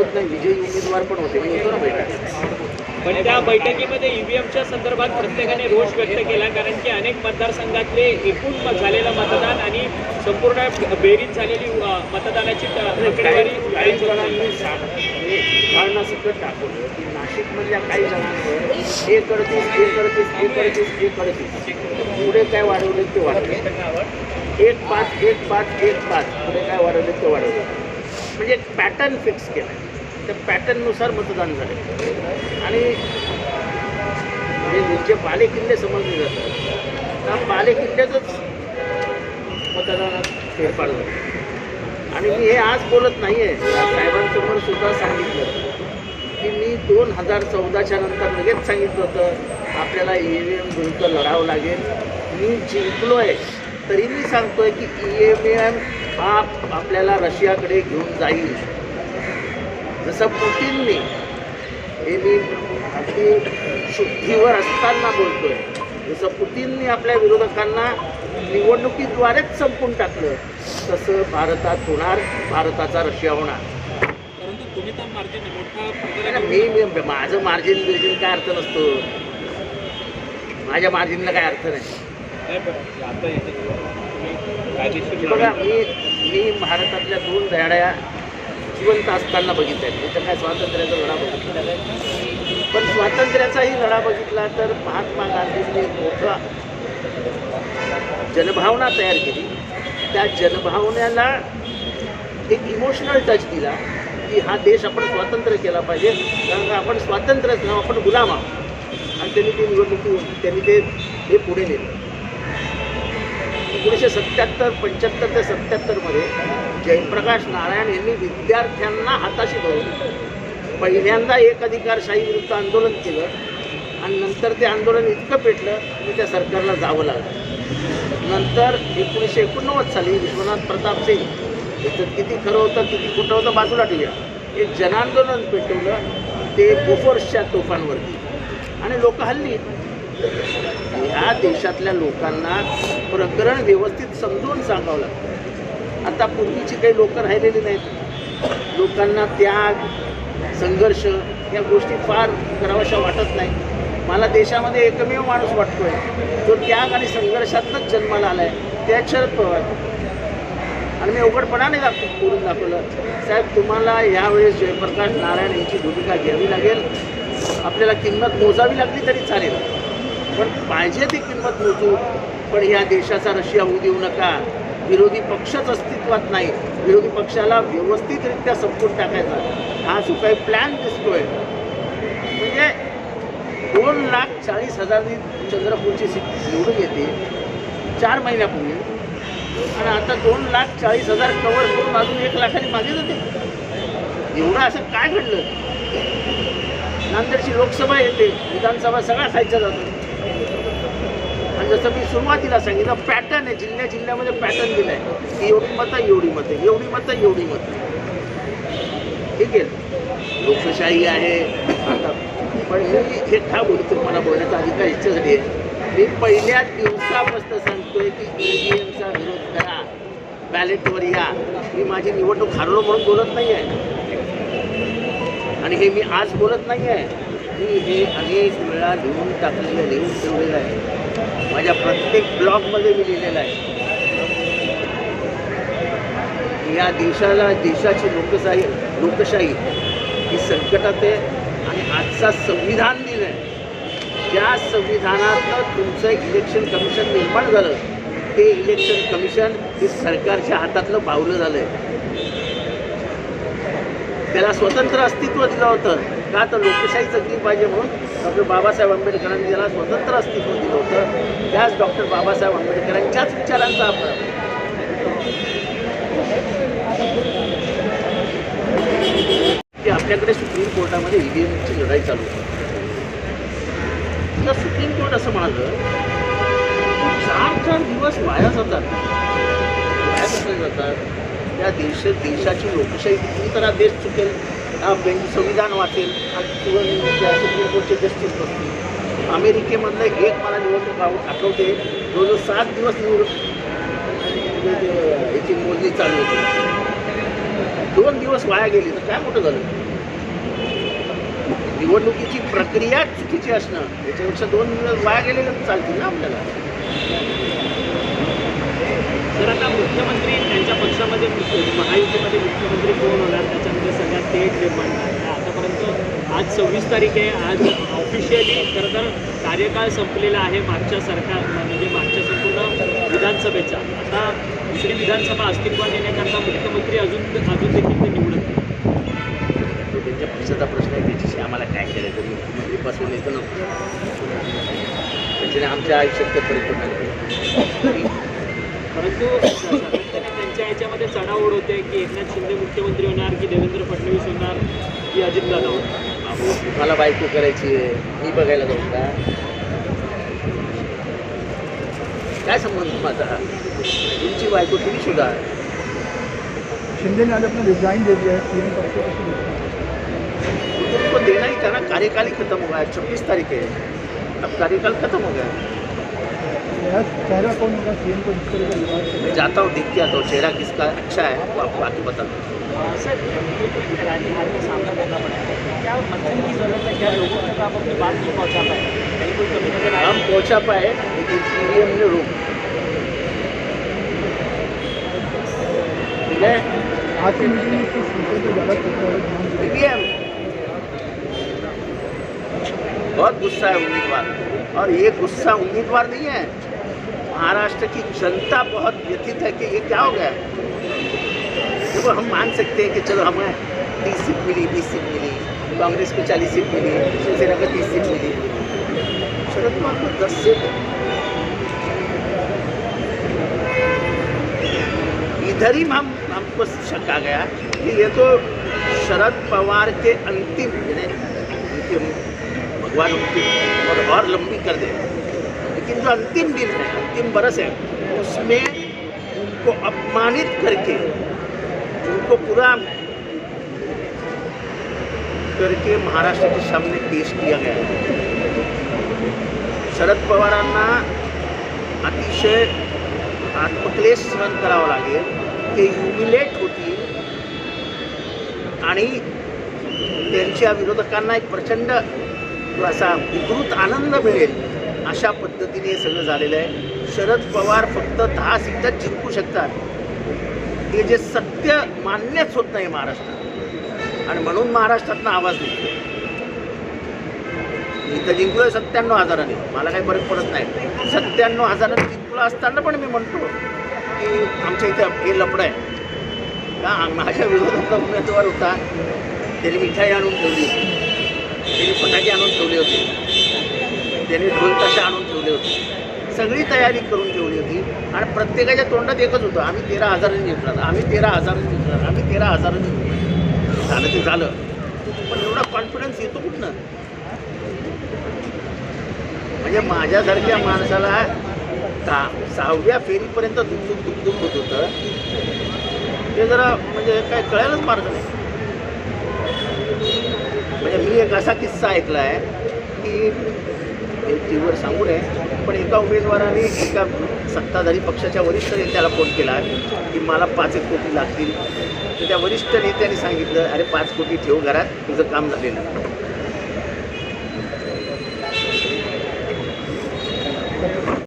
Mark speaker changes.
Speaker 1: होत नाही. विजयी उमेदवार पण होते. मी होतो ना बैठकीत
Speaker 2: पण त्या बैठकीमध्ये ईव्हीएमच्या संदर्भात प्रत्येकाने रोष व्यक्त केला कारण की अनेक मतदारसंघातले एकूण झालेलं मतदान आणि संपूर्ण बेरीज झालेली मतदानाची
Speaker 1: काही जणांनी उदाहरणा सकट दाखवलं. की नाशिकमधल्या काही जणांवर हे करतीस हे करतीस हे करतीस हे करतीस पुढे काय वाढवले ते वाढवले. एक पाच एक पाच एक पाच. पुढे काय वाढवले ते वाढवले. म्हणजे पॅटर्न फिक्स केला त्या पॅटर्ननुसार मतदान झाले. आणि म्हणजे जे बालेकिल्ले समजले जातात त्या बालेकिल्ल्यातच मतदानात फेरफार झाला. आणि मी हे आज बोलत नाही आहे साहेबांसमोर सुद्धा सांगितलं. की मी दोन हजार चौदाच्या नंतर लगेच सांगितलं होतं आपल्याला ई व्ही एम विरुद्ध लढावं लागेल. मी जिंकलो आहे तरी मी सांगतोय की ई एम एम हा आपल्याला रशियाकडे घेऊन जाईल. जसं पुतीनने हे मी अगदी शुद्धीवर असताना बोलतोय जसं पुतीनने आपल्या विरोधकांना निवडणुकीद्वारेच संपून टाकलं तसं भारतात होणार भारताचा रशिया होणार.
Speaker 2: परंतु तुम्ही तर मार्जिन मोठा
Speaker 1: नाही, मी मी- माझं मार्जिन बिर्जिन काय अर्थ नसतो. माझ्या मार्जिनला काय अर्थ नाही. बघा मी मी भारतातल्या दोन धड्या जिवंत असताना बघितलं आहे. मी तर काय स्वातंत्र्याचा लढा बघितला नाही. पण स्वातंत्र्याचाही लढा बघितला तर महात्मा गांधींनी एक मोठा जनभावना तयार केली. त्या जनभावनेला एक इमोशनल टच दिला की हा देश आपण स्वातंत्र्य केला पाहिजे. कारण का आपण स्वातंत्र्यच नाव आपण गुलाम आहोत. आणि त्यांनी ती निवडणुकी त्यांनी ते हे पुढे नेलं. एकोणीसशे सत्याहत्तर पंच्याहत्तर ते सत्याहत्तरमध्ये जयप्रकाश नारायण यांनी विद्यार्थ्यांना हाताशी धरून पहिल्यांदा एक अधिकारशाही विरुद्ध आंदोलन केलं आणि नंतर ते आंदोलन इतकं पेटलं की त्या सरकारला जावं लागलं. नंतर एकोणीसशे एकोणनव्वद साली विश्वनाथ प्रताप सिंग याच्यात किती खरं होतं किती खोटं होतं बाजूला ठेवूया. एक जनांदोलन पेटवलं ते बोफोर्सच्या तोफांवरती. आणि लोक हल्ली ह्या देशातल्या लोकांना प्रकरण व्यवस्थित समजून सांगावं लागतं. आता पूर्वीची काही लोक राहिलेली नाहीत. लोकांना त्याग संघर्ष या गोष्टी फार कराव्याशा वाटत नाही मला देशामध्ये एकमेव माणूस वाटतोय. जो त्याग आणि संघर्षातनंच जन्माला आला आहे त्या शरद पवार आणि मी उघडपणाने दाखव करून दाखवलं. साहेब तुम्हाला यावेळेस जयप्रकाश नारायण यांची भूमिका घ्यावी लागेल. आपल्याला किंमत मोजावी लागली तरी चालेल. पण पाहिजे ती किंमत मोजू पण ह्या देशाचा रशिया होऊ देऊ नका. विरोधी पक्षच अस्तित्वात नाही. विरोधी पक्षाला व्यवस्थितरित्या संपून टाकायचा. हा जो काही प्लॅन दिसतोय. म्हणजे दोन लाख चाळीस हजारनी चंद्रपूरची सीट निवडून येते. चार महिन्यापूर्वी. आणि आता दोन लाख चाळीस हजार कवर करून अजून एक लाखाने मागे जाते. एवढं असं काय घडलं? नांदेडची लोकसभा येते. विधानसभा सगळा खायच्या जातो. जसं मी सुरुवातीला सांगितलं पॅटर्न आहे. जिल्ह्या जिल्ह्यामध्ये पॅटर्न दिलं आहे की एवढी मतं एवढी मतं एवढी मतं एवढी मतं. ठीक आहे? लोकशाही आहे. आता पण मी हे का बोलतो मला बोलण्याचा अधिकार झाली आहे. मी पहिल्या दिवसापासून सांगतोय की ईव्हीएमचा विरोध करा. बॅलेटवर या. मी माझी निवडणूक हरलो म्हणून बोलत नाही आहे आणि हे मी आज बोलत नाही आहे मी हे अनेक वेळा लिहून टाकलेलं लिहून ठेवलेलं आहे. माझ्या प्रत्येक ब्लॉगमध्ये मी लिहिलेलं आहे. या देशाला देशाची लोकशाही लोकशाही ही संकटात आहे आणि आजचा संविधान दिन आहे. ज्या संविधानातलं तुमचं इलेक्शन कमिशन निर्माण झालं ते इलेक्शन कमिशन हे सरकारच्या हातातलं बावलं झालं आहे त्याला स्वतंत्र अस्तित्व दिलं होतं. का तर लोकशाही जगली पाहिजे म्हणून? डॉक्टर बाबासाहेब आंबेडकरांनी ज्याला स्वतंत्र अस्तित्व दिलं होतं त्याच डॉक्टर बाबासाहेब आंबेडकरांच्याच विचारांचा आपण की आपल्याकडे सुप्रीम कोर्टामध्ये ईव्हीएमची लढाई चालू होती. तर सुप्रीम कोर्ट असं म्हणालं चार चार दिवस वाया जातात. वाया कसे जातात? त्या देश देशाची लोकशाही किती तर हा देश चुकेल. संविधान वाचेल आणि सुप्रीम कोर्टचे जस्टिस बसतील अमेरिकेमधलं एक मला निवडणूक आव- आठवते. जवळजवळ सात दिवस निवडणूक याची मोजणी चालू होती. दोन दिवस वाया गेली. तर काय मोठं झालं? निवडणुकीची प्रक्रिया चुकीची असणं याच्यापेक्षा दोन दिवस वाया गेलेले चालतील ना आपल्याला.
Speaker 2: तर आता मुख्यमंत्री त्यांच्या पक्षामध्ये महायुतीमध्ये मुख्यमंत्री तेज निर्माण झालं आहे आतापर्यंत आज सव्वीस तारीख आहे आज ऑफिशियली खरं तर कार्यकाळ संपलेला आहे मागच्या सरकार म्हणजे मागच्या संपूर्ण विधानसभेचा. आता दुसरी विधानसभा अस्तित्वात येण्याकरता मुख्यमंत्री अजून अजून देखील ते निवडत
Speaker 1: त्यांच्या पक्षाचा प्रश्न आहे त्याच्याशी आम्हाला काय करायचं? मुख्यमंत्रीपासून येतं नको त्याच्याने आमच्या आयुष्यात ते परिपूर्ण.
Speaker 2: परंतु चढाओढ होते की एकनाथ शिंदे मुख्यमंत्री होणार की देवेंद्र फडणवीस होणार की अजितदादा होणार?
Speaker 1: बाबू, मला बायको करायची आहे मी बघायला जाऊ का? काय संबंध माझा तुमची? बायको तुम्ही सुद्धा
Speaker 3: शिंदे ने आज अपना रिजाइन दे दिया है तीन पक्षों को शुरू
Speaker 1: उनको देना ही था ना कार्यकाल खत्म हुआ है छब्बीस तारीख है अब कार्यकाल खत्म हो गया.
Speaker 3: चेहरा कौन होगा सीएम को जिस तरह का
Speaker 1: मैं जाता हूँ देख के आता हूँ चेहरा किसका अच्छा है वो आपको आके बता दूँ।
Speaker 2: सर राजहार का सामना करना पड़ा। क्या मंथन की ज़रूरत है? क्या लोगों तक आप अपनी बात नहीं पहुँचा पाए?
Speaker 1: हम पहुँचा पाए लेकिन ने रोक। ठीक है?
Speaker 3: आज की मीटिंग में ज़्यादा
Speaker 1: बहुत गुस्सा है उम्मीदवार और ये गुस्सा उम्मीदवार नहीं है। महाराष्ट्र की जनता बहुत व्यथित है कि ये क्या हो गया? देखो हम मान सकते हैं कि चलो हमें तीस सीट मिली बीस सीट मिली कांग्रेस को चालीस सीट मिली शिवसेना को तीस सीट मिली। शरद पवार को दस सीट। इधर ही हम हमको शक आ गया कि ये तो शरद पवार के अंतिम भगवान उनकी और, और लंबी कर दे। लेकिन जो अंतिम दिन है अंतिम बरस है उसमें उनको अपमानित करके उनको पूरा करके महाराष्ट्र के सामने पेश किया गया है। शरद पवारांना अतिशय आत्मक्लेश सहन करावं लागेल ते युमिलेट होतील आणि त्यांच्या विरोधकांना एक प्रचंड असा विकृत आनंद मिळेल. अशा पद्धतीने हे सगळं झालेलं आहे. शरद पवार फक्त दहा सीटात जिंकू शकतात. हे जे सत्य मान्यच होत नाही महाराष्ट्रात. आणि म्हणून महाराष्ट्रातनं आवाज निघतो इथं आहे सत्त्याण्णव हजाराने. मला काही फरक पडत नाही. सत्त्याण्णव हजाराने जिंकलो असताना पण मी म्हणतो की आमच्या इथं हे लपडं आहे. का? माझ्या विरोधातला उमेदवार होता. त्याने मिठाई आणून ठेवली होती. त्याने फटाके आणून ठेवले होते. त्याने ढोल तसे आणून ठेवले होते. सगळी तयारी करून ठेवली होती. आणि प्रत्येकाच्या तोंडात एकच होतं आम्ही तेरा हजारांनी जिंकणार आम्ही तेरा हजारांनी जिंकणार आम्ही तेरा हजारांनी जिंकणार झालं ते झालं. पण एवढा कॉन्फिडन्स येतो कुठनं? म्हणजे माझ्यासारख्या माणसाला दहा सहाव्या फेरीपर्यंत दुखदुख दुखदुख होत होतं. ते जरा म्हणजे काय कळायलाच मार्ग नाही. म्हणजे मी एक असा किस्सा ऐकला आहे की टी व्हीवर सांगू नये पण एका उमेदवाराने एका सत्ताधारी पक्षाच्या वरिष्ठ नेत्याला फोन केला की मला पाच एक कोटी लागतील. तर त्या वरिष्ठ नेत्याने सांगितलं अरे पाच कोटी ठेव घरात तुझं काम झालेलं.